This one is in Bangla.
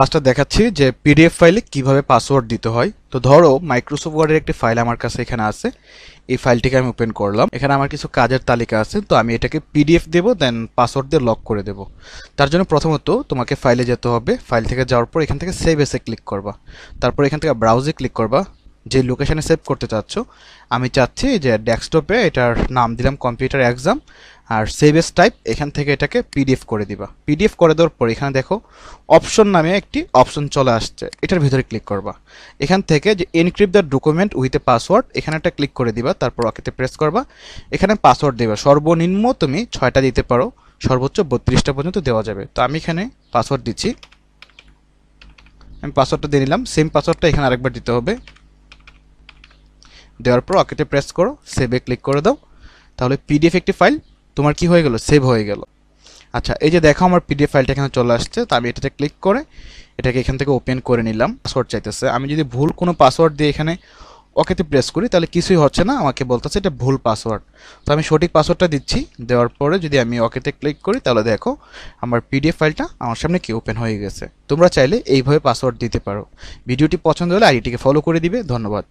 ফার্স্টটা দেখাচ্ছি যে পিডিএফ ফাইলে কীভাবে পাসওয়ার্ড দিতে হয়। তো ধরো মাইক্রোসফট ওয়ার্ডের একটি ফাইল আমার কাছে এখানে আছে। এই ফাইলটিকে আমি ওপেন করলাম। এখানে আমার কিছু কাজের তালিকা আছে। তো আমি এটাকে পিডিএফ দেব দেন পাসওয়ার্ড দিয়ে লক করে দেব। তার জন্য প্রথমত তোমাকে ফাইলে যেতে হবে। ফাইল থেকে যাওয়ার পর এখান থেকে সেভ এসে ক্লিক করবা। তারপর এখান থেকে ব্রাউজে ক্লিক করবা। যে লোকেশানে সেভ করতে চাচ্ছ, আমি চাচ্ছি যে ডেস্কটপে এটার নাম দিলাম কম্পিউটার এক্সাম আর সেভ এস টাইপ এখান থেকে এটাকে পিডিএফ করে দিবা। পিডিএফ করে দেওয়ার পর এখানে দেখো অপশন নামে একটি অপশন চলে আসছে। এটার ভিতরে ক্লিক করবা। এখান থেকে যে encrypt the document with a password এখানে একটা ক্লিক করে দিবা, তারপর ওকেতে প্রেস করবা। এখানে পাসওয়ার্ড দিবা। সর্বনিম্ন তুমি ছয়টা দিতে পারো, সর্বোচ্চ বত্রিশটা পর্যন্ত দেওয়া যাবে। তো আমি এখানে পাসওয়ার্ড দিচ্ছি। আমি পাসওয়ার্ডটা দিয়ে নিলাম। সেম পাসওয়ার্ডটা এখানে আরেকবার দিতে হবে। দেওয়ার পর ওকেতে প্রেস করো সেভে ক্লিক করে দাও। তাহলে পিডিএফ একটি ফাইল তোমার কি হয়ে গেল? সেভ হয়ে গেল। আচ্ছা এই যে দেখো আমার পিডিএফ ফাইলটা এখানে চলে আসছে, তো আমি এটাতে ক্লিক করে এটাকে এখান থেকে ওপেন করে নিলাম। পাসওয়ার্ড চাইতেছে। আমি যদি ভুল কোনো পাসওয়ার্ড দিয়ে এখানে ওকেতে প্রেস করি, তাহলে কিছুই হচ্ছে না। আমাকে বলতেছে এটা ভুল পাসওয়ার্ড তো আমি সঠিক পাসওয়ার্ডটা দিচ্ছি। দেওয়ার পরে যদি আমি ওকেতে ক্লিক করি, তাহলে দেখো আমার পিডিএফ ফাইলটা আমার সামনে কি ওপেন হয়ে গেছে। তোমরা চাইলে এইভাবে পাসওয়ার্ড দিতে পারো। ভিডিওটি পছন্দ হলে আইডিটিকে ফলো করে দিবে। ধন্যবাদ।